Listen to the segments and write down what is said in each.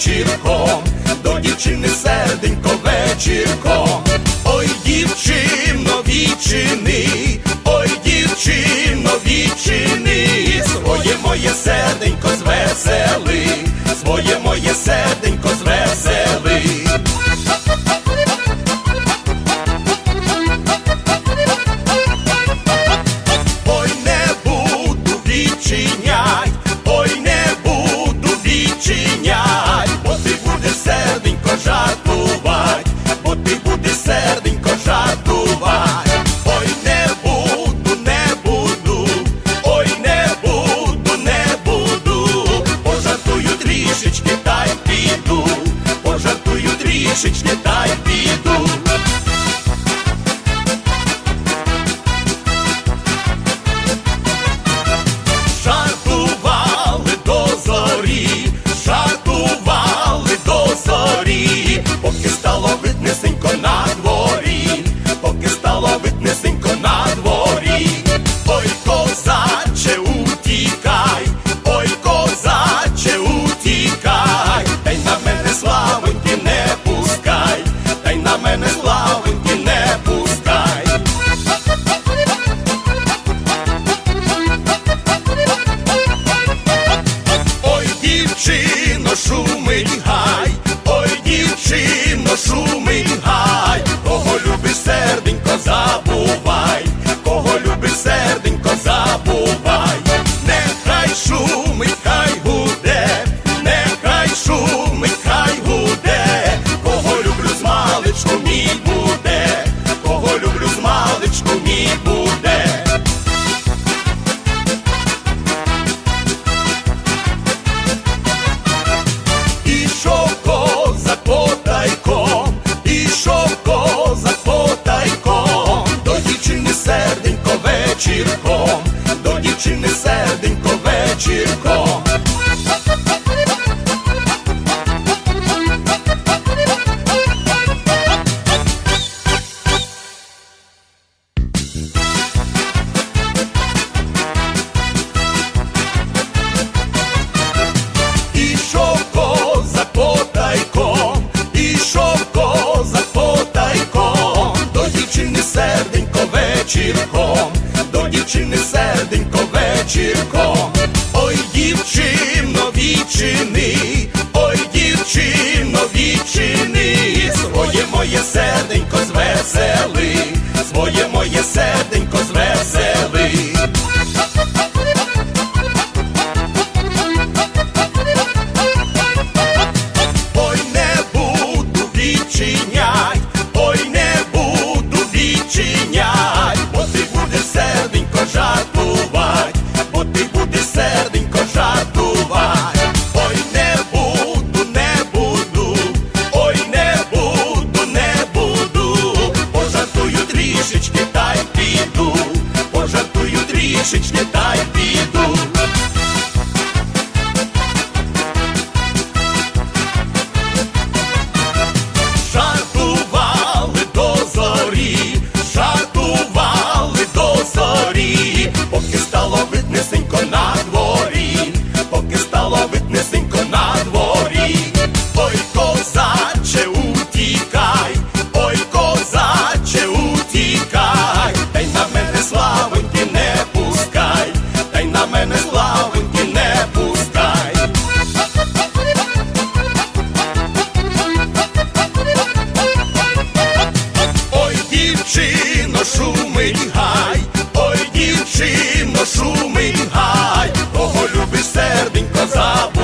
Вечірком, до дівчини серденько вечірком, ой дівчино вічини, ой дівчино вічини, своє моє серденько звесело. for yourself. Coco. ясенько звеселий. Ой, не буду відчинять, ой, не буду відчинять, бо ти будеш серденько жартувати, бо ти будеш серденько. Gente que up?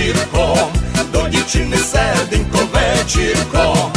Вечірком, до дівчини серденько вечірком.